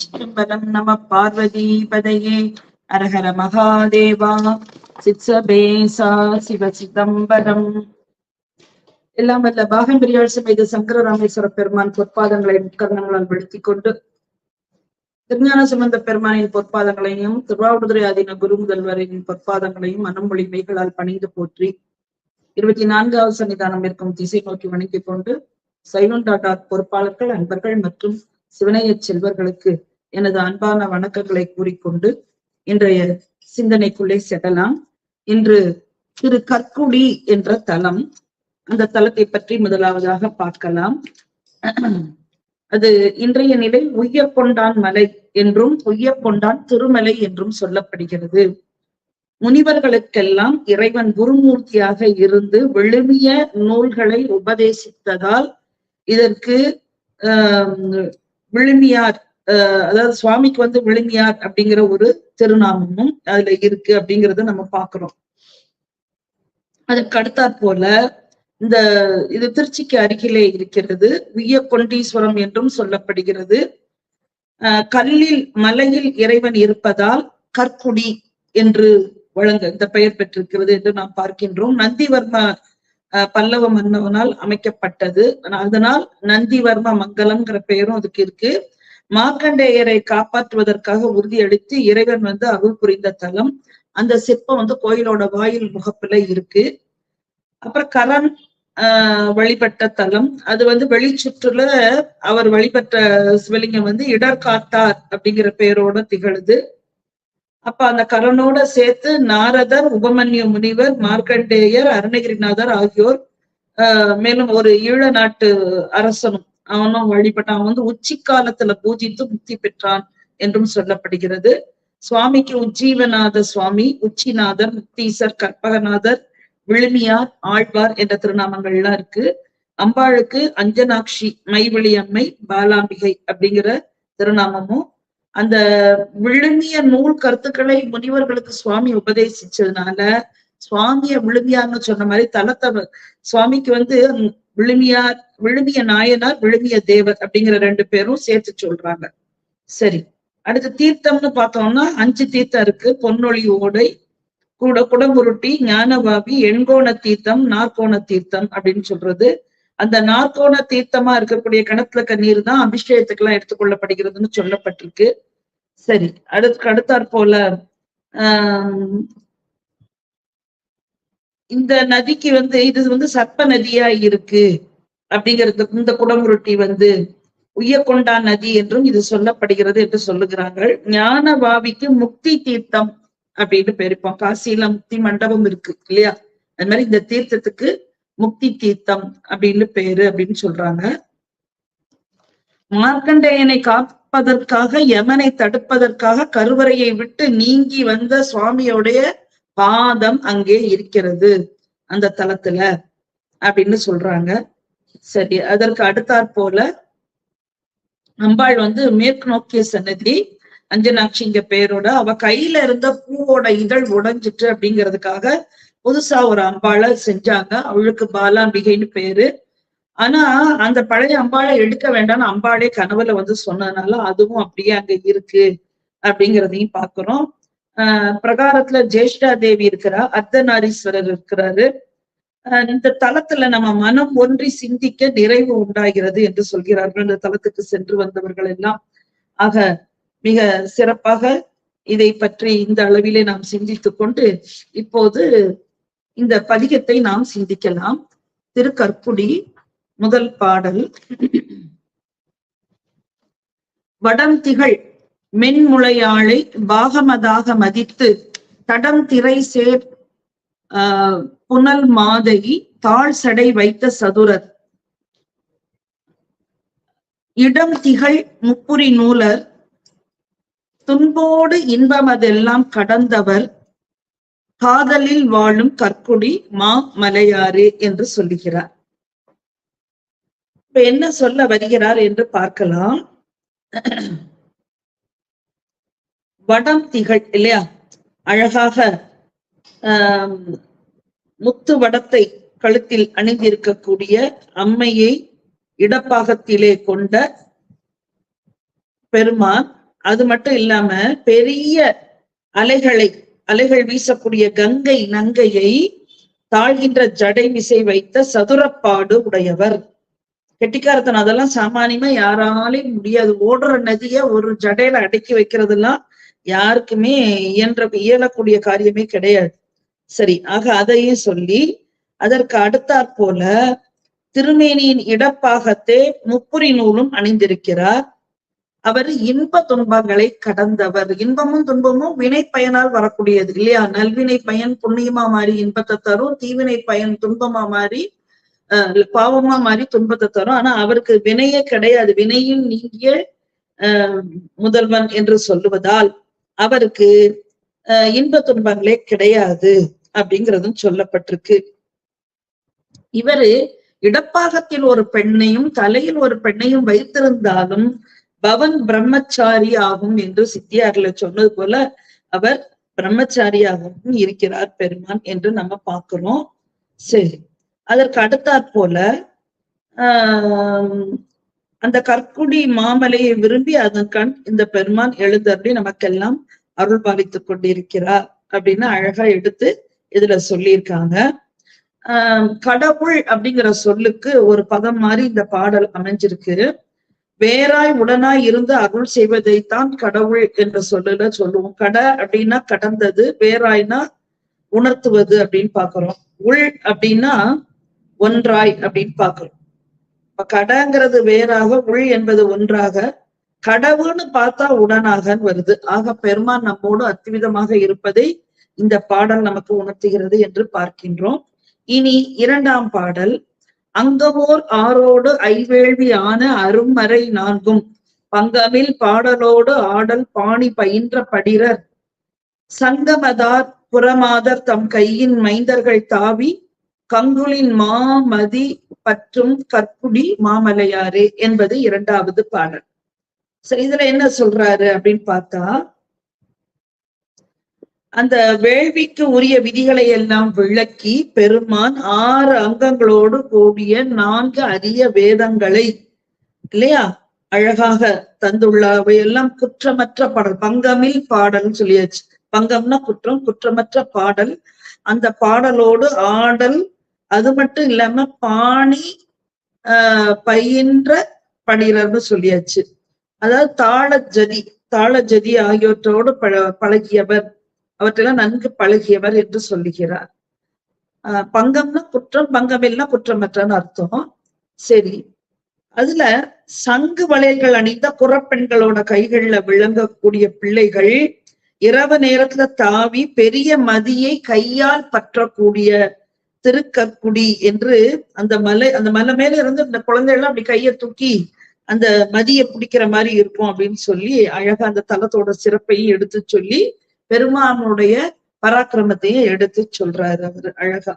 சிதம்பரம் நம பார்வதி பதையே அரஹர மகாதேவா சித்சபேசா சிவ சிதம்பரம். எல்லாம் வல்ல பாகம்பிரியாள் சமேத சங்கர ராமேஸ்வர பெருமான் பொற்பாதங்களை முக்கரணங்களால் வெளுத்திக் கொண்டு திருஞான சம்பந்த பெருமானின் பொற்பாதங்களையும் திருவாவூதுரை ஆதீன குரு முதல்வரின் பொற்பாதங்களையும் மனமொழி மெய்களால் பணிந்து போற்றி இருபத்தி நான்காவது சன்னிதானம் இருக்கும் திசை நோக்கி வணங்கிக் கொண்டு சைவன் டாட் பொறுப்பாளர்கள் அன்பர்கள் மற்றும் சிவனைய செல்வர்களுக்கு எனது அன்பான வணக்கங்களை கூறிக்கொண்டு இன்றைய சிந்தனைக்குள்ளே செல்லலாம். இன்று திரு கற்குடி என்ற தலம் அந்த தலத்தை பற்றி முதலாவதாக பார்க்கலாம். அது இன்றைய நிலை உய்யக்கொண்டான் மலை என்றும் உய்யக்கொண்டான் திருமலை என்றும் சொல்லப்படுகிறது. முனிவர்களுக்கெல்லாம் இறைவன் குருமூர்த்தியாக இருந்து விழுமிய நூல்களை உபதேசித்ததால் இதற்கு ஆஹ் விழுமியார் அதாவது சுவாமிக்கு வந்து விழுமியார் அப்படிங்கிற ஒரு திருநாமமும் அதுல இருக்கு அப்படிங்கறத நம்ம பாக்குறோம். அதுக்கு அடுத்தாற் போல இந்த இது திருச்சிக்கு அருகிலே இருக்கிறது உய்ய கொண்டீஸ்வரம் என்றும் சொல்லப்படுகிறது. ஆஹ் கல்லில் மலையில் இறைவன் இருப்பதால் கற்குடி என்று வழங்க இந்த பெயர் பெற்றிருக்கிறது என்று நாம் பார்க்கின்றோம். நந்திவர்ம பல்லவ மன்னவனால் அமைக்கப்பட்டது. அதனால் நந்திவர்ம மங்கலம்ங்கிற பெயரும் அதுக்கு இருக்கு. மார்க்கண்டேயரை காப்பாற்றுவதற்காக உறுதியளித்து இறைவன் வந்து அருள் புரிந்த தலம். அந்த சிற்பம் வந்து கோயிலோட வாயில் முகப்புல இருக்கு. அப்புறம் கரண் ஆஹ் வழிபட்ட தலம். அது வந்து வெளிச்சுற்றுல அவர் வழிபட்ட சிவலிங்கம் வந்து இடர்காத்தார் அப்படிங்கிற பெயரோட திகழுது. அப்ப அந்த கரனோட சேர்த்து நாரதர் உபமன்யு முனிவர் மார்க்கண்டேயர் அருணகிரிநாதர் ஆகியோர் ஆஹ் மேலும் ஒரு ஈழ நாட்டு அரசனும் அவனும் வழிபட்டான் அவன் வந்து உச்சி காலத்துல பூஜித்து முக்தி பெற்றான் என்றும் சொல்லப்படுகிறது. சுவாமிக்கு உஜ்ஜீவநாத சுவாமி உச்சிநாதர் முக்தீசர் கற்பகநாதர் விழுமியார் ஆழ்வார் என்ற திருநாமங்கள் எல்லாம் இருக்கு. அம்பாளுக்கு அஞ்சனாட்சி மைவிழி அம்மை பாலாம்பிகை அப்படிங்கிற திருநாமமும் அந்த விழுமிய நூல் கருத்துக்களை முனிவர்களுக்கு சுவாமி உபதேசிச்சதுனால சுவாமிய விழுமியார்னு சொன்ன மாதிரி தலத்தை சுவாமிக்கு வந்து விழுமியார் விழுமிய நாயனார் விழுமிய தேவர் அப்படிங்கிற ரெண்டு பேரும் சேர்த்து சொல்றாங்க. சரி அடுத்து தீர்த்தம்னு பார்த்தோம்னா அஞ்சு தீர்த்தம் இருக்கு. பொன்னொழி ஓடை கூட குடமுருட்டி ஞானவாபி எண்கோண தீர்த்தம் நாற்கோண தீர்த்தம் அப்படின்னு சொல்றது. அந்த நாற்கோண தீர்த்தமா இருக்கக்கூடிய கிணத்துல கண்ணீர் தான் அபிஷேகத்துக்கு எல்லாம் எடுத்துக்கொள்ளப்படுகிறதுன்னு சொல்லப்பட்டிருக்கு. சரி அடுத்து அடுத்தாற் போல ஆஹ் இந்த நதிக்கு வந்து இது வந்து சர்ப்ப நதியா இருக்கு அப்படிங்கிறது இந்த குடமுருட்டி வந்து உய்யக்கொண்டா நதி என்றும் இது சொல்லப்படுகிறது என்று சொல்லுகிறார்கள். ஞானவாவிக்கு முக்தி தீர்த்தம் அப்படின்னு பெருப்போம் காசியில முக்தி மண்டபம் இருக்கு இல்லையா? அது மாதிரி இந்த தீர்த்தத்துக்கு முக்தி தீர்த்தம் அப்படின்னு பேரு அப்படின்னு சொல்றாங்க. மார்க்கண்டேயனை காப்பதற்காக யமனை தடுப்பதற்காக கருவறையை விட்டு நீங்கி வந்த சுவாமியோடைய பாதம் அங்கே இருக்கிறது அந்த தலத்துல அப்படின்னு சொல்றாங்க. சரி அதற்கு அடுத்தாற் போல அம்பாள் வந்து மேற்கு நோக்கிய சன்னதி அஞ்சனாட்சிங்க பேரோட அவ கையில இருந்த பூவோட இதழ் உடைஞ்சிட்டு அப்படிங்கிறதுக்காக புதுசா ஒரு அம்பாளை செஞ்சாங்க. அவளுக்கு பாலாம்பிகைன்னு பேரு. ஆனா அந்த பழைய அம்பாளை எடுக்க வேண்டாம்னு அம்பாளே கனவுல வந்து சொன்னதுனால அதுவும் அப்படியே அங்க இருக்கு அப்படிங்கிறதையும் பாக்குறோம். ஆஹ் பிரகாரத்துல ஜேஷ்டா தேவி இருக்கிறா அர்த்தநாரீஸ்வரர் இருக்கிறாரு. இந்த தலத்துல நம்ம மனம் ஒன்றி சிந்திக்க நிறைவு உண்டாகிறது என்று சொல்கிறார்கள். இந்த தலத்துக்கு சென்று வந்தவர்கள் எல்லாம். ஆக மிக சிறப்பாக இதை பற்றி இந்த அளவிலே நாம் சிந்தித்துக் கொண்டு இப்போது இந்த பதிகத்தை நாம் சிந்திக்கலாம். திருக்கற்புடி முதல் பாடல். வடம் திகழ் மென்முளையாளை பாகமதாக மதித்து தடம் திரை சேர் ஆஹ் புனல் மாதை தாழ் சடை வைத்த சதுரர். இடம் திகழ் முப்புரி நூலர் துன்போடு இன்பமதெல்லாம் கடந்தவர். காதலில் வாழும் கற்குடி மா மலையாறு என்று சொல்லுகிறார். இப்ப என்ன சொல்ல வருகிறார் என்று பார்க்கலாம். வடம் திகழ் இல்லையா? அழகாக ஆஹ் முத்து வடத்தை கழுத்தில் அணிந்திருக்கக்கூடிய அம்மையை இடப்பாகத்திலே கொண்ட பெருமான். அது மட்டும் இல்லாம பெரிய அலைகளை அலைகள் வீசக்கூடிய கங்கை நங்கையை தாழ்கின்ற ஜடை விசை வைத்த சதுரப்பாடு உடையவர். கெட்டிக்காரத்தன் அதெல்லாம் சாமானியமா யாராலையும் முடியாது. ஓடுற நதிய ஒரு ஜடையில அடக்கி வைக்கிறதெல்லாம் யாருக்குமே இயன்ற இயலக்கூடிய காரியமே கிடையாது. சரி ஆக அதையும் சொல்லி அதற்கு அடுத்தாற் போல திருமேனியின் இடப்பாகத்தே முப்புரி நூலும் அணிந்திருக்கிறார். அவர் இன்ப துன்பங்களை கடந்தவர். இன்பமும் துன்பமும் வினை பயனால் வரக்கூடியது இல்லையா? நல்வினை பயன் புண்ணியமா மாறி இன்பத்தை தரும் தீவினை பயன் துன்பமா மாறி அஹ் பாவமா மாறி துன்பத்தை தரும். ஆனா அவருக்கு வினையே கிடையாது. வினையும் நீங்கிய அஹ் முதல்வன் என்று சொல்லுவதால் அவருக்கு அஹ் இன்ப துன்பங்களே கிடையாது அப்படிங்கிறதும் சொல்லப்பட்டிருக்கு. இவரு இடப்பாகத்தில் ஒரு பெண்ணையும் தலையில் ஒரு பெண்ணையும் வைத்திருந்தாலும் பவன் பிரம்மச்சாரி ஆகும் என்று சித்தியார்ல சொன்னது போல அவர் பிரம்மச்சாரியாகவும் இருக்கிறார் பெருமான் என்று நம்ம பார்க்கிறோம். சரி அதற்கு அடுத்தாற் போல ஆஹ் அந்த கற்குடி மாமலையை விரும்பி அதன் கண் இந்த பெருமான் எழுந்தருளி நமக்கெல்லாம் அருள் பாலித்துக் கொண்டிருக்கிறார் அப்படின்னு அழகா எடுத்து இதுல சொல்லியிருக்காங்க. ஆஹ் கடவுள் அப்படிங்கிற சொல்லுக்கு ஒரு பதம் மாதிரி இந்த பாடல் அமைஞ்சிருக்கு. வேறாய் உடனாய் இருந்து அருள் செய்வதைத்தான் கடவுள் என்ற சொல்லுல சொல்லுவோம். கட அப்படின்னா கடந்தது வேறாய்னா உணர்த்துவது அப்படின்னு பாக்குறோம் உள் அப்படின்னா ஒன்றாய் அப்படின்னு பாக்குறோம் இப்ப கடங்கிறது வேறாக உள் என்பது ஒன்றாக. கடவுன்னு பார்த்தா உடனாகன்னு வருது. ஆக பெருமான் நம்மோடு அத்விதமாக இருப்பதை இந்த பாடல் நமக்கு உணர்த்துகிறது என்று பார்க்கின்றோம். இனி இரண்டாம் பாடல். அங்கமோர் ஆரோடு ஐவேள்வி ஆன நான்கும். பங்கமில் பாடலோடு ஆடல் பாணி பயின்ற படிரர். சங்கமதார் புறமாதர் தம் கையின் மைந்தர்கள் தாவி கங்குலின் மாமதி பற்றும் கற்குடி மாமலையாரே என்பது இரண்டாவது பாடல். சரி இதுல என்ன சொல்றாரு அப்படின்னு பார்த்தா அந்த வேள்விக்கு உரிய விதிகளை எல்லாம் விளக்கி பெருமான் ஆறு அங்கங்களோடு கூடிய நான்கு அரிய வேதங்களை இல்லையா? அழகாக தந்துள்ள அவையெல்லாம் குற்றமற்ற பாடல். பங்கமில் பாடல் சொல்லியாச்சு. பங்கம்னா குற்றம் குற்றமற்ற பாடல். அந்த பாடலோடு ஆடல் அது மட்டும் இல்லாம பாணி ஆஹ் பயின்ற படிரர்னு சொல்லியாச்சு. அதாவது தாள ஜதி தாள ஜதி ஆகியோற்றோடு பழ பழகியவர். அவற்றெல்லாம் நன்கு பழகியவர் என்று சொல்லுகிறார். ஆஹ் பங்கம்னா குற்றம் பங்கம் எல்லாம் குற்றமற்றன்னு அர்த்தம். சரி. அதுல சங்கு வளையல்கள் அணிந்த புறப்பெண்களோட கைகள்ல விளங்கக்கூடிய பிள்ளைகள் இரவு நேரத்துல தாவி பெரிய மதியை கையால் பற்றக்கூடிய திருக்கக்குடி என்று அந்த மலை அந்த மலை மேல இருந்து இந்த குழந்தைகள்லாம் அப்படி கையை தூக்கி அந்த மதியை பிடிக்கிற மாதிரி இருக்கும் அப்படின்னு சொல்லி அழகா அந்த தலத்தோட சிறப்பையும் எடுத்து சொல்லி பெருமானுடைய பராக்கிரமத்தையும் எடுத்து சொல்றாரு அவர் அழகா.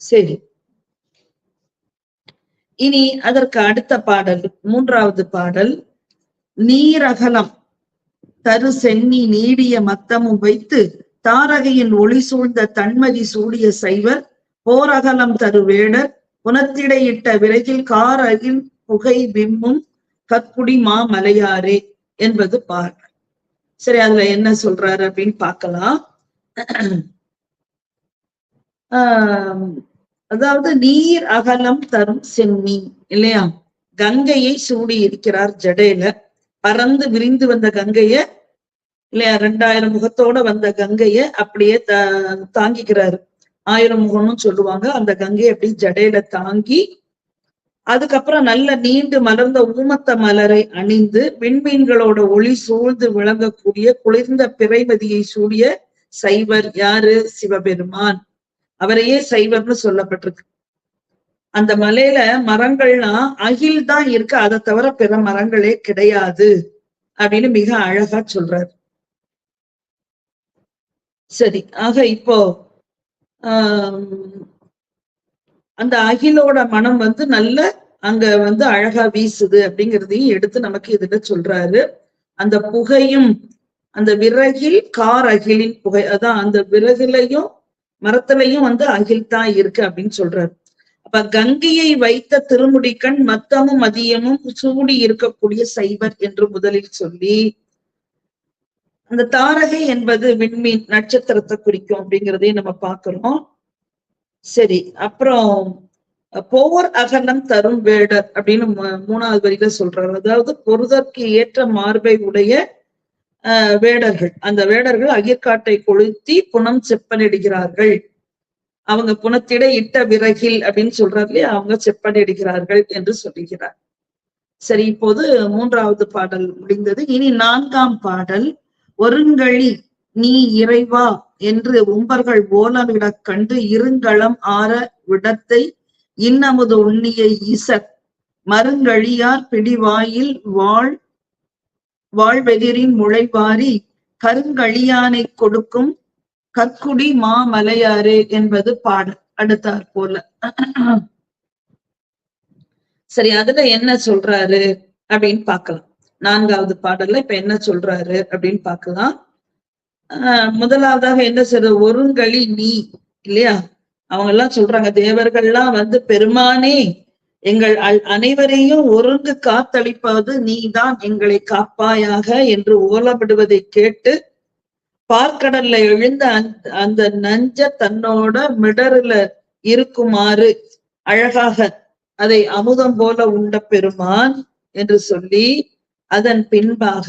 சரி. இனி அதற்கு அடுத்த பாடல் மூன்றாவது பாடல். நீரகலம். தரு சென்னி நீடிய மத்தமும் வைத்து தாரகையின் ஒளி சூழ்ந்த தன்மதி சூடிய சைவர் போரகலம் தரு வேடர் புனத்திடையிட்ட விரைவில் கார் அகில் புகை விம்மும் கற்குடி மாமலையாரே என்பது பாடல். சரி அதுல என்ன சொல்றாரு அப்படின்னு பார்க்கலாம். ஆஹ் அதாவது நீர் அகலம் தரும் சென்னி இல்லையா? கங்கையை சூடி இருக்கிறார் ஜடையில. பறந்து விரிந்து வந்த கங்கைய இல்லையா? ரெண்டாயிரம் முகத்தோட வந்த கங்கைய அப்படியே த தாங்கிக்கிறாரு. ஆயிரம் முகம்னு சொல்லுவாங்க. அந்த கங்கையை அப்படி ஜடையில தாங்கி அதுக்கப்புறம் நல்ல நீண்டு மலர்ந்த ஊமத்த மலரை அணிந்து விண்மீன்களோட ஒளி சூழ்ந்து விளங்கக்கூடிய குளிர்ந்த பிறைமதியை சூடிய சைவர் யாரு? சிவபெருமான். அவரையே சைவர்னு சொல்லப்பட்டிருக்கு. அந்த மலையில மரங்கள்லாம் அகில் தான் இருக்கு. அதை தவிர பிற மரங்களே கிடையாது அப்படின்னு மிக அழகா சொல்றாரு. சரி ஆக இப்போ ஆஹ் அந்த அகிலோட மனம் வந்து நல்ல அங்க வந்து அழகா வீசுது அப்படிங்கிறதையும் எடுத்து நமக்கு இதுல சொல்றாரு. அந்த புகையும் அந்த விறகில் கார் அகிலின் புகை அதான் அந்த விறகுலையும் மரத்துலயும் வந்து அகில் தான் இருக்கு அப்படின்னு சொல்றாரு. அப்ப கங்கையை வைத்த திருமுடிக்கண் மத்தமும் மதியமும் சூடி இருக்கக்கூடிய சைவர் என்று முதலில் சொல்லி அந்த தாரகை என்பது விண்மீன் நட்சத்திரத்தை குறிக்கும் அப்படிங்கிறதையும் நம்ம பார்க்கிறோம். சரி அப்புறம் போர் அகலம் தரும் வேடர் அப்படின்னு மூணாவது வரியில சொல்றாரு அதாவது பொருதற்கு ஏற்ற மார்பை உடைய வேடர்கள். அந்த வேடர்கள் அகிர்காட்டை கொளுத்தி புனம் செப்பனிடுகிறார்கள். அவங்க புனத்திட இட்ட விறகில் அப்படின்னு சொல்றாரு இல்லையா? அவங்க செப்பனிடுகிறார்கள் என்று சொல்லுகிறார். சரி இப்போது மூன்றாவது பாடல் முடிந்தது. இனி நான்காம் பாடல். ஒருங்கழி நீ இறைவா என்று உம்பர்கள் ஓலமிடக் கண்டு இருங்களம் ஆற விடத்தை இன்னமது உண்ணிய ஈசக் மருங்கழியார் பிடிவாயில் வாழ் வாழ்வெதிரின் முளைவாரி கருங்கழியானை கொடுக்கும் கற்குடி மாமலையாரே என்பது பாடல். அடுத்தாற் போல. சரி அதுல என்ன சொல்றாரு அப்படின்னு பார்க்கலாம். நான்காவது பாடல்ல இப்ப என்ன சொல்றாரு அப்படின்னு பார்க்கலாம். ஆஹ் முதலாவதாக என்ன சொல்ற? ஒருங்களி நீ இல்லையா? அவங்க எல்லாம் சொல்றாங்க தேவர்கள்லாம் வந்து பெருமானே எங்கள் அல்- அனைவரையும் ஒருங்கு காத்தளிப்பது நீதான் எங்களை காப்பாயாக என்று ஓலமிடுவதை கேட்டு பார்க்கடல்ல எழுந்த அந்த அந்த நஞ்ச தன்னோட மிடருல இருக்குமாறு அழகாக அதை அமுதம் போல உண்ட பெருமான் என்று சொல்லி அதன் பின்பாக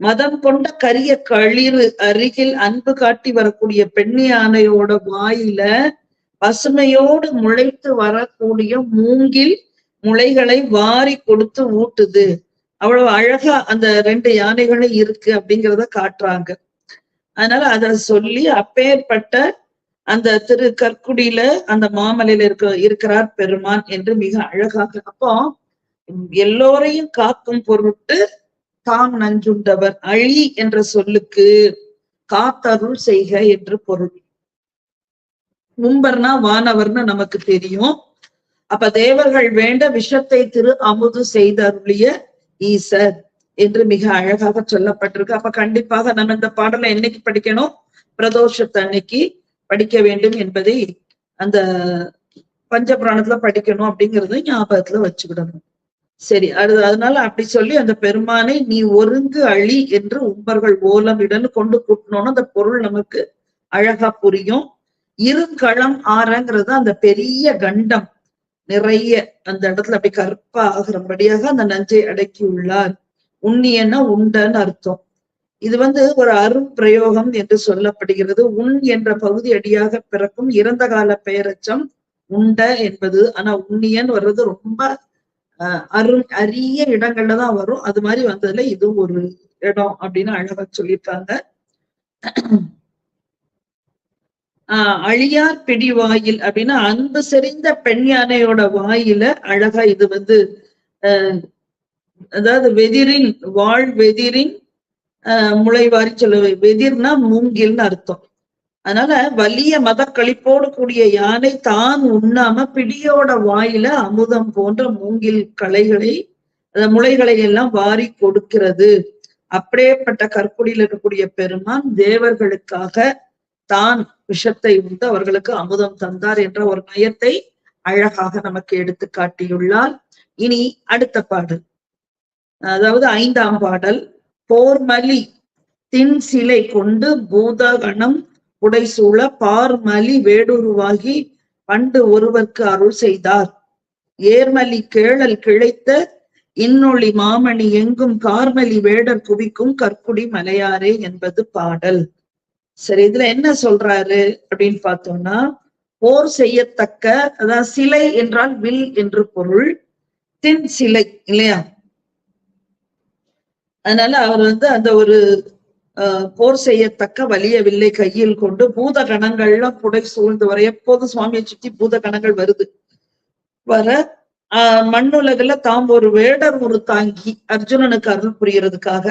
மதம் கொண்ட கரிய களிறு அருகில் அன்பு காட்டி வரக்கூடிய பெண்ணி யானையோட வாயில பசுமையோடு முளைத்து வரக்கூடிய மூங்கில் முளைகளை வாரி கொடுத்து ஊட்டுது. அவ்வளவு அழகா அந்த ரெண்டு யானைகளும் இருக்கு அப்படிங்கிறத காட்டுறாங்க. அதனால அத சொல்லி அப்பேற்பட்ட அந்த திரு கற்குடியில அந்த மாமலையில இருக்க இருக்கிறார் பெருமான் என்று மிக அழகாக அப்போ எல்லோரையும் காக்கும் பொருட்டு காம் நஞ்சுண்டவர் அழி என்ற சொல்லுக்கு காத்தருள் செய்க என்று பொருள். மும்பர்னா வானவர்னு நமக்கு தெரியும். அப்ப தேவர்கள் வேண்ட விஷத்தை திரு அமுது செய்தருளிய ஈசர் என்று மிக அழகாக சொல்லப்பட்டிருக்கு. அப்ப கண்டிப்பாக நம்ம இந்த பாடலை என்னைக்கு படிக்கணும்? பிரதோஷத்தை அன்னைக்கு படிக்க வேண்டும் என்பதை அந்த பஞ்சபுராணத்துல படிக்கணும் அப்படிங்கறத ஞாபகத்துல வச்சுக்கிடணும். சரி அது அதனால அப்படி சொல்லி அந்த பெருமானை நீ ஒருங்கு அழி என்று உம்பர்கள் ஓலம் இடன்னு கொண்டு கூட்டணும்னு அந்த பொருள் நமக்கு அழகா புரியும். இருங்களம் ஆறங்கிறது அந்த பெரிய கண்டம். நிறைய அந்த இடத்துல அப்படி கருப்பா ஆகிறபடியாக அந்த நஞ்சை அடக்கி உள்ளார். உண்ணியன்னா உண்டன்னு அர்த்தம். இது வந்து ஒரு அரும் பிரயோகம் என்று சொல்லப்படுகிறது. உண் என்ற பகுதி அடியாக பிறக்கும் இறந்த கால பெயரச்சம் உண்ட என்பது. ஆனா உண்ணியன் வர்றது ரொம்ப அஹ் அரிய இடங்கள்ல தான் வரும். அது மாதிரி வந்ததுல இது ஒரு இடம் அப்படின்னு அழகா சொல்லியிருக்காங்க. ஆஹ் அழியார் பிடி வாயில் அப்படின்னா அன்பு செறிந்த பெண் யானையோட வாயில அழகா இது வந்து அதாவது வெதிரின் வாழ் வெதிரின் முளைவாரி சொல்ல வெதிர்னா மூங்கில்னு அர்த்தம். அதனால வலிய மத கழிப்போடு கூடிய யானை தான் உண்ணாம பிடியோட வாயில அமுதம் போன்ற மூங்கில் களைகளை அந்த முளைகளை எல்லாம் வாரி கொடுக்கிறது. அப்படியேப்பட்ட கற்குடியில் இருக்கக்கூடிய பெருமான் தேவர்களுக்காக தான் விஷத்தை உண்டு அவர்களுக்கு அமுதம் தந்தார் என்ற ஒரு நயத்தை அழகாக நமக்கு எடுத்து காட்டியுள்ளார். இனி அடுத்த பாடல். அதாவது ஐந்தாம் பாடல் போர்மலி தின் சிலை கொண்டு பூதகணம் புடைசூழ பார்மலி வேடுருவாகி பண்டு ஒருவர்க்கு அருள் செய்தார். ஏர்மலி கேழல் கிழைத்த இன்னொளி மாமணி எங்கும் கார்மலி வேடர் குவிக்கும் கற்குடி மலையாரே என்பது பாடல். சரி இதுல என்ன சொல்றாரு அப்படின்னு பார்த்தோம்னா போர் செய்யத்தக்க அதாவது சிலை என்றால் வில் என்று பொருள் தின் சிலை இல்லையா? அதனால அவர் வந்து அந்த ஒரு போர் செய்யத்தக்க வலிய வில்லை கையில் கொண்டு பூத கணங்கள்ல புடை சூழ்ந்து வர எப்போதும் சுவாமியை சுற்றி பூத கணங்கள் வருது. வர ஆஹ், மண்ணுலகுல தாம் ஒரு வேடர் ஒரு தாங்கி அர்ஜுனனுக்கு அருள் புரியறதுக்காக.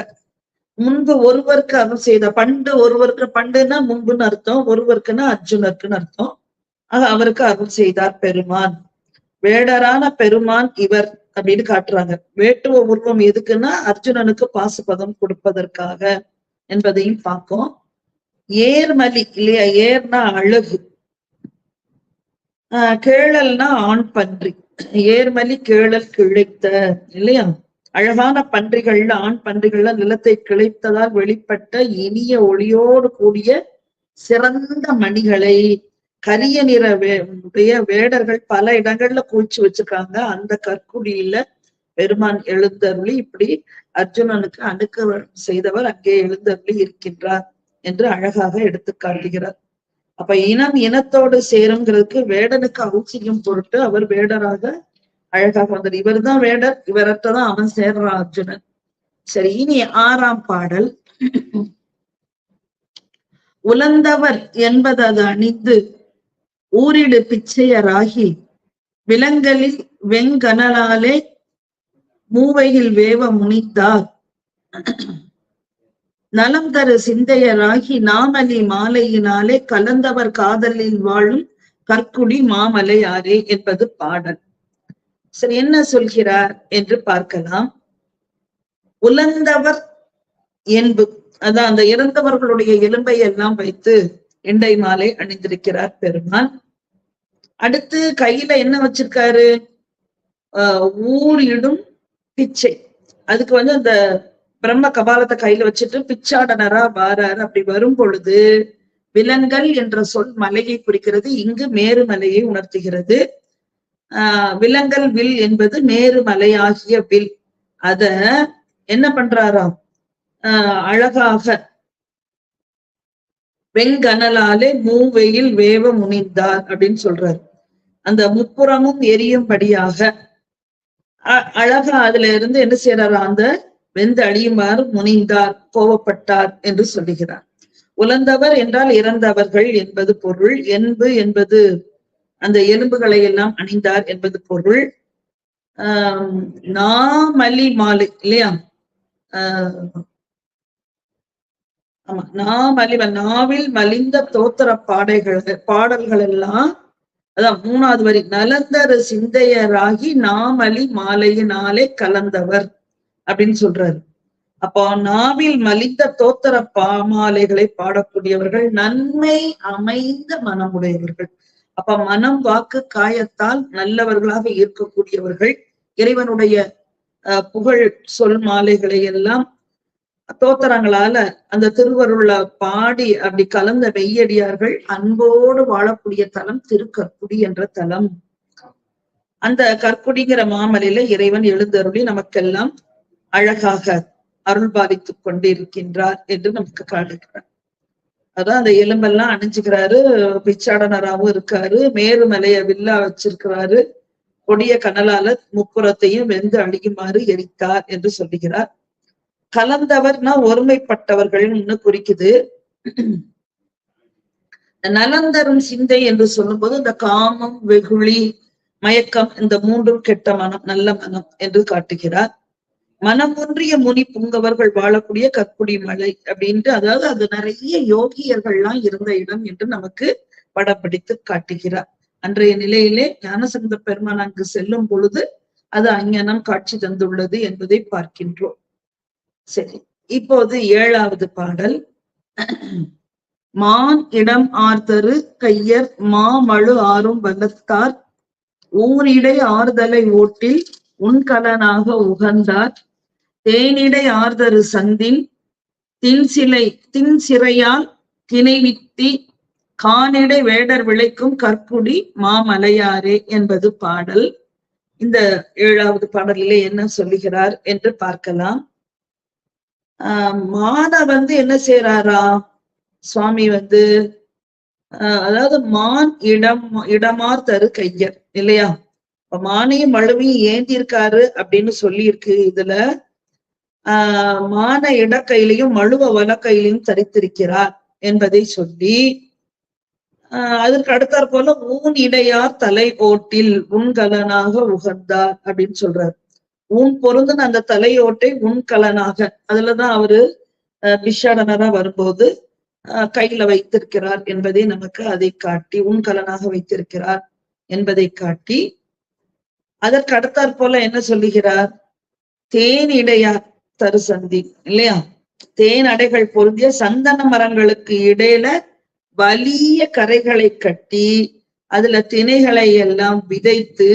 முன்பு ஒருவருக்கு அருள் செய்த பண்டு ஒருவருக்கு பண்டுன்னா முன்புன்னு அர்த்தம் ஒருவருக்குன்னா அர்ஜுனருக்குன்னு அர்த்தம். ஆக அவருக்கு அருள் செய்தார் பெருமான். வேடரான பெருமான் இவர் அப்படின்னு காட்டுறாங்க. வேட்டுவ உருவம் எதுக்குன்னா அர்ஜுனனுக்கு பாசுபதம் கொடுப்பதற்காக. என்பதையும் பார்க்கும் ஏர்மலி இல்லையா? ஏர்னா அழகு. ஆஹ் கேழல்னா ஆண் பன்றி. ஏர்மலி கேழல் கிழைத்த இல்லையா? அழகான பன்றிகள்ல ஆண் பன்றிகள்ல நிலத்தை கிளைத்ததால் வெளிப்பட்ட இனிய ஒளியோடு கூடிய சிறந்த மணிகளை கரிய நிற வே உடைய வேடர்கள் பல இடங்கள்ல குளிச்சு வச்சிருக்காங்க. அந்த கற்குடியில பெருமான் எழுந்தருளி இப்படி அர்ஜுனனுக்கு அணுக்க செய்தவர் அங்கே எழுந்தருளி இருக்கின்றார் என்று அழகாக எடுத்து காட்டுகிறார். அப்ப இனம் இனத்தோடு சேருங்கிறதுக்கு வேடனுக்கு அவசியம் பொருட்டு அவர் வேடராக அழகாக வந்தார். இவர் தான் வேடர் இவரற்றதான் அவன் சேர்றான் அர்ஜுனன். சரி இனி ஆறாம் பாடல். உலந்தவர் என்பது அது அணிந்து ஊரிடு பிச்சையராகி விலங்கலில் வெங்கனலாலே மூவையில் வேவ முனித்தார். நலம் தரு சிந்தையராகி நாமலி மாலையினாலே கலந்தவர் காதலில் வாழும் கற்குடி மாமலையாரே என்பது பாடல். சரி என்ன சொல்கிறார் என்று பார்க்கலாம். உலர்ந்தவர் என்பு அதான் அந்த இறந்தவர்களுடைய எலும்பை எல்லாம் வைத்து எண்டை மாலை அணிந்திருக்கிறார் பெருமான் அடுத்து கையில என்ன வச்சிருக்காரு? ஆஹ் ஊரிடும் பிச்சை. அதுக்கு வந்து அந்த பிரம்ம கபாலத்தை கையில வச்சுட்டு பிச்சாடனரா வாரார். அப்படி வரும் பொழுது விலங்கல் என்ற சொல் மலையை குறிக்கிறது. இங்கு மேருமலையை உணர்த்துகிறது. ஆஹ் விலங்கல் வில் என்பது மேருமலையாகிய வில். அத என்ன பண்றாராம்? ஆஹ் அழகாக வெங்கனலாலே மூவெயில் வேவ முனிந்தார் அப்படின்னு சொல்றாரு. அந்த முப்புறமும் எரியும்படியாக அழகா அதுல இருந்து என்ன செய்யறாரு அந்த வெந்து அழியுமாறு முனிந்தார் கோவப்பட்டார் என்று சொல்லுகிறார். உலர்ந்தவர் என்றால் இறந்தவர்கள் என்பது பொருள். என்பு என்பது அந்த எலும்புகளை எல்லாம் அணிந்தார் என்பது பொருள். ஆஹ் நாமலி மாலை இல்லையா? ஆஹ் ஆமா நாமலி நாவில் மலிந்த தோத்திர பாடைகள் பாடல்கள் எல்லாம் அதான் மூணாவது வரி. நலந்தர சிந்தையராகி நாமலி மாலையினாலே கலந்தவர் அப்படின்னு சொல்றாரு. அப்போ நாவில் மலிந்த தோத்தர பாமாலைகளை பாடக்கூடியவர்கள் நன்மை அமைந்த மனமுடையவர்கள். அப்ப மனம் வாக்கு காயத்தால் நல்லவர்களாக இருக்கக்கூடியவர்கள் இறைவனுடைய புகழ் சொல் மாலைகளை எல்லாம் தோத்தரங்களால அந்த திருவருள பாடி அப்படி கலந்த மெய்யடியார்கள் அன்போடு வாழக்கூடிய தலம் திருக்கற்குடி என்ற தலம். அந்த கற்குடிங்கிற மாமலையில இறைவன் எழுந்தருளி நமக்கெல்லாம் அழகாக அருள் பாலித்துக் கொண்டிருக்கின்றார் என்று நமக்கு காட்டுகிறார் அதான் அந்த எலும்பெல்லாம் அணிஞ்சுக்கிறாரு பிச்சாடனராவும் இருக்காரு மேருமலைய வில்லா வச்சிருக்கிறாரு கொடிய கனலால முப்புறத்தையும் வெந்து அழியுமாறு எரித்தார் என்று சொல்லுகிறார். கலந்தவர்னா ஒருமைப்பட்டவர்கள் குறிக்குது. நலந்தரும் சிந்தை என்று சொல்லும்போது இந்த காமம் வெகுளி மயக்கம் இந்த மூன்றும் கெட்ட மனம் நல்ல மனம் என்று காட்டுகிறார். மனம் ஒன்றிய முனி புங்கவர்கள் வாழக்கூடிய கற்குடி மலை அப்படின்ட்டு அதாவது அது நிறைய யோகியர்கள்லாம் இருந்த இடம் என்று நமக்கு படப்பிடித்து காட்டுகிறார். அன்றைய நிலையிலே ஞானசந்த பெருமான் அங்கு செல்லும் பொழுது அது அஞ்ஞானம் காட்சி தந்துள்ளது என்பதை பார்க்கின்றோம். சரி. இப்போது ஏழாவது பாடல். மான் இடம் ஆர்தரு கையர் மா மழு ஆறும் வல்லத்தார் ஊரிடை ஆறுதலை ஓட்டில் உன்கலனாக உகந்தார். தேனிடை ஆர்தரு சந்தின் தின்சிலை தின் சிறையால் திணைவித்தி கானிடை வேடர் விளைக்கும் கற்குடி மாமலையாரே என்பது பாடல். இந்த ஏழாவது பாடலிலே என்ன சொல்லுகிறார் என்று பார்க்கலாம். மான வந்து என்ன செய்யறாரா சுவாமி வந்து ஆஹ் அதாவது மான் இடம் இடமார் தரு கையர் இல்லையா? மானையும் மழுவையும் ஏந்தி இருக்காரு அப்படின்னு சொல்லியிருக்கு இதுல. ஆஹ் மான இடக்கையிலையும் மழுவ வலக்கையிலையும் தரித்திருக்கிறார் என்பதை சொல்லி ஆஹ் அதற்கு அடுத்தாற் போல ஊன் இடையார் தலை ஓட்டில் உண்கலனாக உகந்தார் அப்படின்னு சொல்றாரு. உன் பொருந்தின அந்த தலையோட்டை உன் கலனாக. அதுலதான் அவரு பிஷாடனரா வரும்போது கையில வைத்திருக்கிறார் என்பதை நமக்கு அதை காட்டி உன் கலனாக வைத்திருக்கிறார் என்பதை காட்டி அதற்கு அடுத்தாற் போல என்ன சொல்லுகிறார்? தேன் இடையார் தரு சந்தி இல்லையா? தேன் அடைகள் பொருந்திய சந்தன மரங்களுக்கு இடையில வலிய கரைகளை கட்டி அதுல திணைகளை எல்லாம் விதைத்து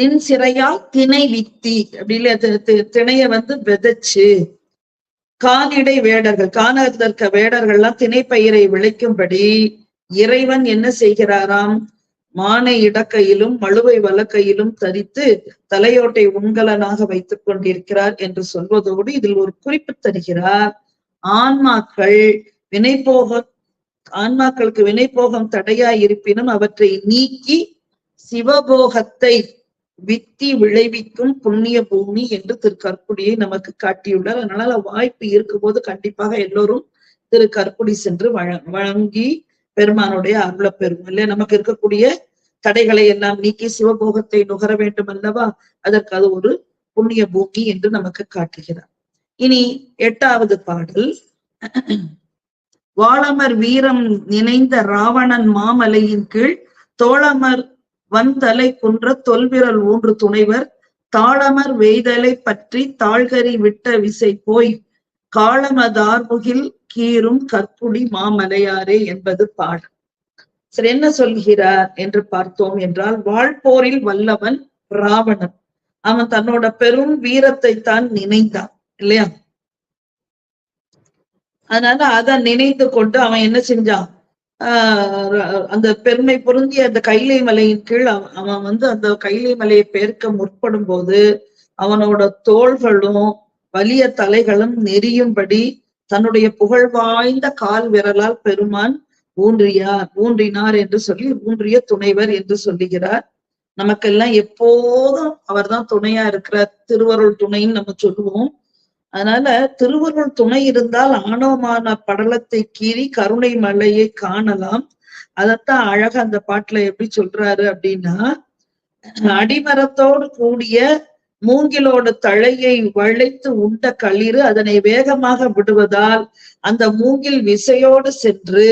தின் சிறையால் திணை வித்தி அப்படின்னு திணைய வந்து விதைச்சு கானிடை வேடர்கள் காணதற்க வேடர்கள்லாம் திணைப்பயிரை விளைக்கும்படி இறைவன் என்ன செய்கிறாராம்? மானை இடக்கையிலும் மழுவை வழக்கையிலும் தரித்து தலையோட்டை உண்கலனாக வைத்துக் கொண்டிருக்கிறார் என்று சொல்வதோடு இதில் ஒரு குறிப்பு தருகிறார். ஆன்மாக்கள் வினைப்போக ஆன்மாக்களுக்கு வினைப்போகம் தடையா இருப்பினும் அவற்றை நீக்கி சிவபோகத்தை வித்தி விளைவிக்கும் புண்ணிய பூமி என்று திரு கற்புடியை நமக்கு காட்டியுள்ளார். அதனால வாய்ப்பு இருக்கும்போது கண்டிப்பாக எல்லோரும் திரு கற்புடி சென்று வழங்கி பெருமானுடைய அருளை பெறும் இல்லையா? நமக்கு இருக்கக்கூடிய தடைகளை எல்லாம் நீக்கி சிவபோகத்தை நுகர வேண்டும் அல்லவா அதற்கு அது ஒரு புண்ணிய பூமி என்று நமக்கு காட்டுகிறார். இனி எட்டாவது பாடல். வாழமர் வீரம் நினைந்த ராவணன் மாமலையின் கீழ் தோழமர் வந்தலை குன்ற தொல்விரல் ஊன்று துணைவர் தாளமர் வெய்தலை பற்றி தாழ்கரி விட்ட விசை போய் காளமதார்முகில் கீரும் கற்குடி மாமலையாரே என்பது பாடல் சரி என்ன சொல்கிறார் என்று பார்த்தோம் என்றால் வாழ்போரில் வல்லவன் ராவணன். அவன் தன்னோட பெரும் வீரத்தை தான் நினைத்தான் இல்லையா? அதனால அதை நினைத்து கொண்டு அவன் என்ன செஞ்சான்? அந்த பெருமை பொருந்திய அந்த கைலை மலையின் கீழ் அவன் வந்து அந்த கைலை மலையை பெயர்க்க முற்படும் போது அவனோட தோள்களும் வலிய தலைகளும் நெறியும்படி தன்னுடைய புகழ் வாய்ந்த கால் விரலால் பெருமான் ஊன்றியார் ஊன்றினார் என்று சொல்லி ஊன்றிய துணைவர் என்று சொல்லுகிறார். நமக்கெல்லாம் எப்போதும் அவர்தான் துணையா இருக்கிற திருவருள் துணைன்னு நம்ம சொல்லுவோம். அதனால திருவருள் துணை இருந்தால் ஆணவமான படலத்தை கீறி கருணை மலையை காணலாம். அதத்தான் அழகா அந்த பாட்டுல எப்படி சொல்றாரு அப்படின்னா அடிமரத்தோடு கூடிய மூங்கிலோட தழையை வளைத்து உண்ட களிறு அதனை வேகமாக விடுவதால் அந்த மூங்கில் விசையோடு சென்று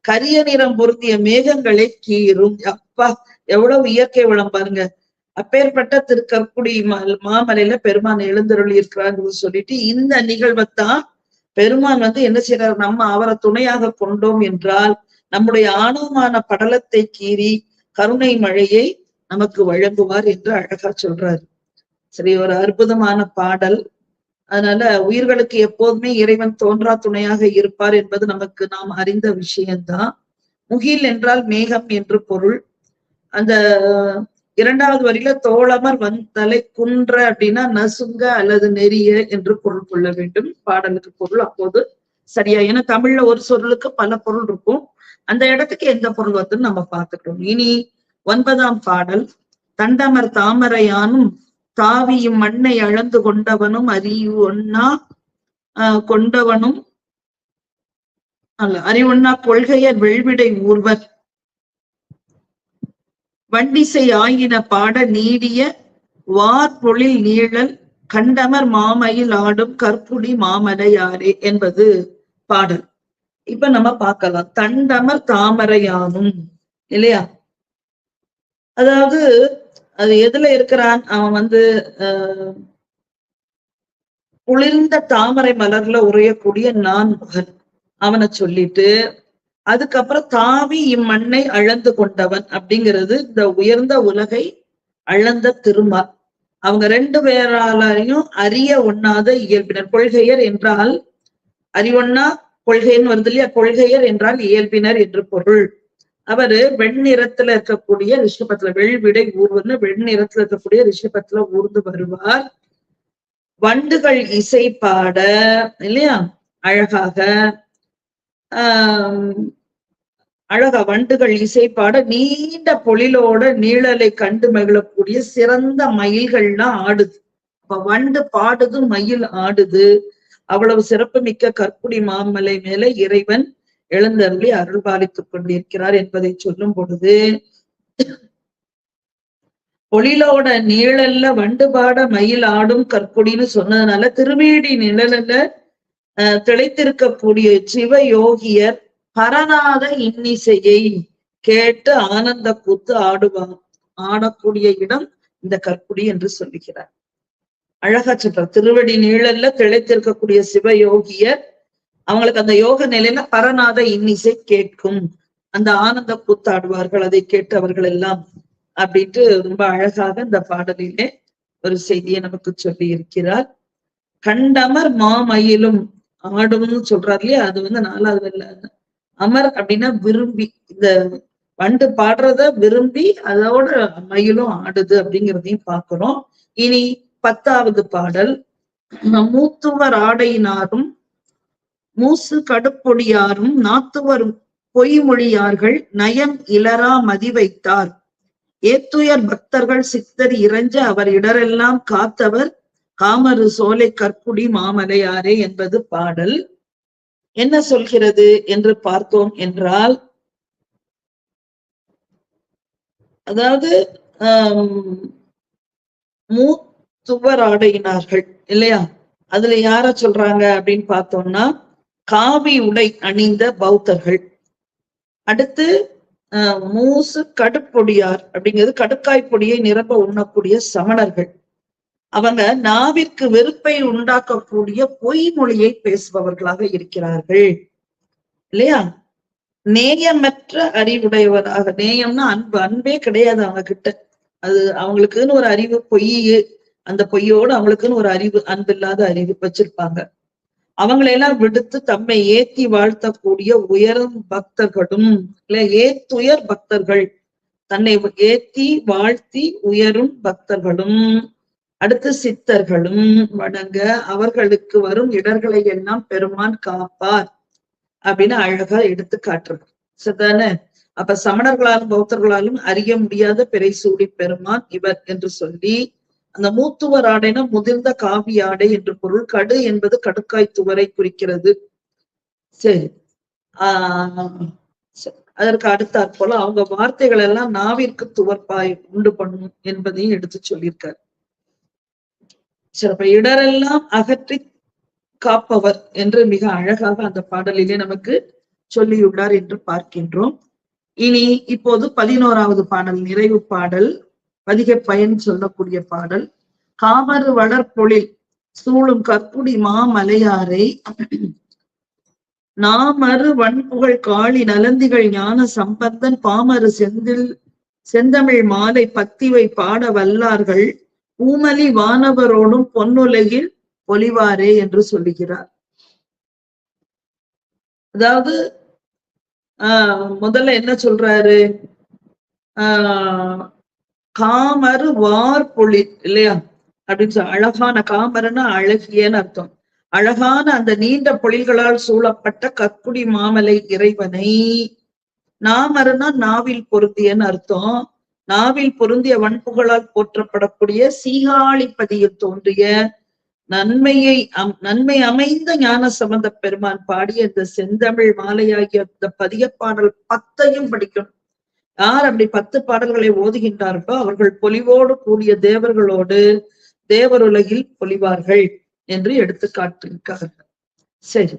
கரிய நிறம் பொருந்திய மேகங்களை கீறும். அப்பா எவ்வளவு இயற்கை வளம் பாருங்க. அப்பேற்பட்ட திருக்கற்குடி மா- மாமலையில பெருமான் எழுந்தருளி இருக்கிறான்னு சொல்லிட்டு இந்த நிகழ்வைத்தான் பெருமான் வந்து என்ன செய்யறாரு நம்ம அவரை துணையாக கொண்டோம் என்றால் நம்முடைய ஆணவமான படலத்தை கீறி கருணை மழையை நமக்கு வழங்குவார் என்று அழகா சொல்றாரு. சரி ஒரு அற்புதமான பாடல். அதனால உயிர்களுக்கு எப்போதுமே இறைவன் தோன்றா துணையாக இருப்பார் என்பது நமக்கு நாம் அறிந்த விஷயம்தான். முகில் என்றால் மேகம் என்று பொருள். அந்த இரண்டாவது வரியில தோழமர் வந்தலை குன்ற அப்படின்னா நசுங்க அல்லது நெறிய என்று பொருள் கொள்ள வேண்டும். பாடலுக்கு பொருள். அப்போது சரியா ஏன்னா தமிழ்ல ஒரு சொல்லுக்கு பல பொருள் இருக்கும். அந்த இடத்துக்கு எந்த பொருள் வருதுன்னு நம்ம பார்த்துக்கிறோம் இனி ஒன்பதாம் பாடல். தண்டமர் தாமரையானும் தாவியும் மண்ணை அளந்து கொண்டவனும் அறிவு ஒன்னா ஆஹ் கொண்டவனும் அல்ல அறிவொன்னா கொள்கையர் வெள்விடை ஊர்வர். வண்டிசை ஆயின பாட நீடிய வார்பொழில் நீழல் கண்டமர் மாமையில் ஆடும் கற்புடி மாமலையாரே என்பது பாடல். இப்ப நம்ம பார்க்கலாம். தண்டமர் தாமரையானும் இல்லையா? அதாவது அது எதுல இருக்கிறான்? அவன் வந்து ஆஹ் குளிர்ந்த தாமரை மலர்ல உரையக்கூடிய நான் மகன். அவனை சொல்லிட்டு அதுக்கப்புறம் தாவி இம்மண்ணை அளந்து கொண்டவன் அப்படிங்கிறது இந்த உயர்ந்த உலகை அளந்த திருமால் அவங்க ரெண்டு பேராலையும் அறிய ஒண்ணாத இயல்பினர். கொள்கையர் என்றால் அறிவொன்னா கொள்கைன்னு வருது இல்லையா? கொள்கையர் என்றால் இயல்பினர் என்று பொருள். அவரு வெண்ணிறத்துல இருக்கக்கூடிய ரிஷபத்துல வெள்விடை ஊர்வன்னு வெண்ணிறத்துல இருக்கக்கூடிய ரிஷபத்துல ஊர்ந்து வருவார். வண்டுகள் இசை பாட இல்லையா? அழகாக அழகா வண்டுகள் இசைப்பாட நீண்ட பொழிலோட நீழலை கண்டு மகிழக்கூடிய சிறந்த மயில்கள்லாம் ஆடுது. அப்ப வண்டு பாடுது மயில் ஆடுது. அவ்வளவு சிறப்புமிக்க கற்புடி கற்குடி மாமலை மேல இறைவன் எழுந்தருளி அருள் பாலித்துக் கொண்டிருக்கிறார் என்பதை சொல்லும் பொழுது பொழிலோட நீழல்ல வண்டு பாட மயில் ஆடும் கற்குடின்னு சொன்னதுனால திருவேடி நிழல்ல திளைத்திருக்கக்கூடிய சிவ யோகியர் பரநாத இன்னிசையை கேட்டு ஆனந்த கூத்து ஆடுவார் ஆடக்கூடிய இடம் இந்த கற்குடி என்று சொல்லுகிறார். அழகா சொல்றார். திருவடி நீழல்ல திளைத்திருக்கக்கூடிய சிவ யோகியர் அவங்களுக்கு அந்த யோக நிலையில பரநாத இன்னிசை கேட்கும். அந்த ஆனந்த கூத்தாடுவார்கள் அதை கேட்டவர்கள் எல்லாம் அப்படின்ட்டு ரொம்ப அழகாக இந்த பாடலிலே ஒரு செய்தியை நமக்கு சொல்லி இருக்கிறார் கண்டமர் மாமயிலும் ஆடும்னு சொல்றாரு இல்லையா? அது வந்து நாலாவது இல்ல அமர் அப்படின்னா விரும்பி. இந்த வண்டு பாடுறத விரும்பி அதோட மயிலும் ஆடுது அப்படிங்கிறதையும் பாக்குறோம் இனி பத்தாவது பாடல். மூத்துவர் ஆடையினாரும் மூசு கடுப்பொடியாரும் நாத்துவர் பொய்மொழியார்கள் நயம் இளரா மதி வைத்தார். ஏத்துயர் பக்தர்கள் சித்தர் இறைஞ்ச அவர் இடரெல்லாம் காத்தவர் காமரு சோலை கற்புடி மாமலையாரே என்பது பாடல். என்ன சொல்கிறது என்று பார்த்தோம் என்றால் அதாவது மூத்துவர் ஆடையினார்கள் இல்லையா? அதுல யார சொல்றாங்க அப்படின்னு பார்த்தோம்னா காவி உடை அணிந்த பௌத்தர்கள். அடுத்து மூசு கடுப்பொடியார் அப்படிங்கிறது கடுக்காய் பொடியை நிரப்ப உண்ணக்கூடிய சமணர்கள். அவங்க நாவிற்கு வெறுப்பை உண்டாக்கக்கூடிய பொய்மொழியை பேசுபவர்களாக இருக்கிறார்கள். இல்லையா? நேயமற்ற அறிவுடையவராக நேயம்னா அன்பு அன்பே கிடையாது அவங்க கிட்ட அது அவங்களுக்குன்னு ஒரு அறிவு பொய் அந்த பொய்யோடு அவங்களுக்குன்னு ஒரு அறிவு அன்பில்லாத அறிவு வச்சிருப்பாங்க. அவங்களையெல்லாம் விடுத்து தம்மை ஏத்தி வாழ்த்தக்கூடிய உயரும் பக்தர்களும் இல்ல ஏத்துயர் பக்தர்கள் தன்னை ஏத்தி வாழ்த்தி உயரும் பக்தர்களும். அடுத்து சித்தர்களும் வணங்க அவர்களுக்கு வரும் இடர்களை எல்லாம் பெருமான் காப்பார் அப்படின்னு அழகா எடுத்து காட்டுறது சரிதானே? அப்ப சமணர்களாலும் பௌத்தர்களாலும் அறிய முடியாத பிறை சூடி பெருமான் இவர் என்று சொல்லி அந்த மூத்துவர் ஆடைனா முதிர்ந்த காவி ஆடை என்று பொருள். கடு என்பது கடுக்காய் துவரை குறிக்கிறது. சரி. ஆஹ் அதற்கு அடுத்தாற் போல அவங்க வார்த்தைகள் எல்லாம் நாவிற்கு துவர்ப்பாய் உண்டு பண்ணும் என்பதையும் எடுத்து சொல்லியிருக்காரு. சிறப்ப. இடரெல்லாம் அகற்றி காப்பவர் என்று மிக அழகாக அந்த பாடலிலே நமக்கு சொல்லியுள்ளார் என்று பார்க்கின்றோம். இனி இப்போது பதினோராவது பாடல் நிறைவு பாடல் அதிக பயன் சொல்லக்கூடிய பாடல். காமறு வளர்ப்பொழில் சூழும் கற்புடி மாமலையாரை நாமறு வன்புகழ் காளி நலந்திகள் ஞான சம்பந்தன் பாமறு செந்தில் செந்தமிழ் மாலை பத்திவை பாட வல்லார்கள் பூமலி வானவரோடும் பொன்னுலகில் பொலிவாரே என்று சொல்லுகிறார். அதாவது ஆஹ் முதல்ல என்ன சொல்றாரு? ஆஹ் வார் பொழி இல்லையா? அப்படின்னு சொல்ல அழகான காமருன்னா அழகியன்னு அர்த்தம். அழகான அந்த நீண்ட பொழில்களால் சூழப்பட்ட கற்குடி மாமலை இறைவனை. நாமருன்னா நாவில் பொருந்தியன்னு அர்த்தம். நாவில் பொருந்திய வன்புகளால் போற்றப்படக்கூடிய சீகாழிப்பதியில் தோன்றிய நன்மையை அம் நன்மை அமைந்த ஞான சம்பந்த பெருமான் பாடிய இந்த செந்தமிழ் மாலையாகிய இந்த பதிய பாடல் பத்தையும் படிக்கணும். யார் அப்படி பத்து பாடல்களை ஓதுகின்றார்களோ அவர்கள் பொலிவோடு கூடிய தேவர்களோடு தேவருலகில் பொலிவார்கள் என்று எடுத்து காட்டிருக்கார்கள் சரி.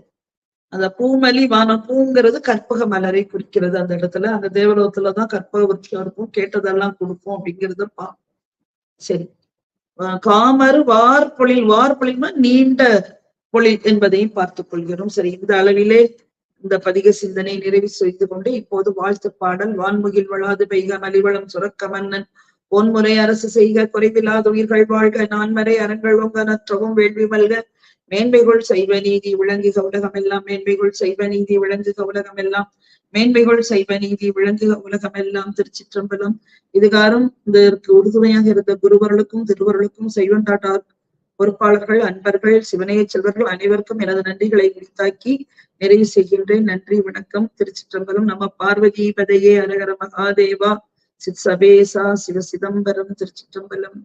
அந்த பூமலி வானம் பூங்கிறது கற்பக மலரை குறிக்கிறது அந்த இடத்துல. அந்த தேவலோகத்துலதான் கற்பக விருட்சம் இருக்கும். கேட்டதெல்லாம் கொடுக்கும் அப்படிங்கிறத பா சரி. காமறு வார் பொழில். வார் பொழில்மா நீண்ட பொழில் என்பதையும் பார்த்துக் கொள்கிறோம். சரி இந்த அளவிலே இந்த பதிக சிந்தனை நிறைவு செய்து கொண்டு இப்போது வாழ்த்து பாடல். வான்முகில் வளாது பெய்க மலிவளம் சுரக்க மன்னன். பொன்முறை அரசு செய்க. குறைவில்லாத உயிர்கள் வாழ்க. நான்மறை அரண்கள் உங்க நற்றவும் வேள்வி மல்க. மேன்மைகள் செய்வ நீதி விளங்குக உலகம் எல்லாம் மேன்மைகள் செய்வ நீதி விளங்குக உலகம் எல்லாம் மேன்மைகள் செய்வ நீதி விளங்குக உலகம் எல்லாம் திருச்சிற்றம்பலம். இதுகாரும் இதற்கு உறுதுணையாக இருந்த குருவர்களுக்கும் திருவர்களுக்கும் செய்வன்டாட்டார் பொறுப்பாளர்கள் அன்பர்கள் சிவனைய செல்வர்கள் அனைவருக்கும் எனது நன்றிகளை உரித்தாக்கி நிறைவு செய்கின்றேன். நன்றி வணக்கம். திருச்சிற்றம்பலம் நம்ம பார்வதி பதையே அரகர மகாதேவா. சித் சபேசா சிவ சிதம்பரம் திருச்சிற்றம்பலம்.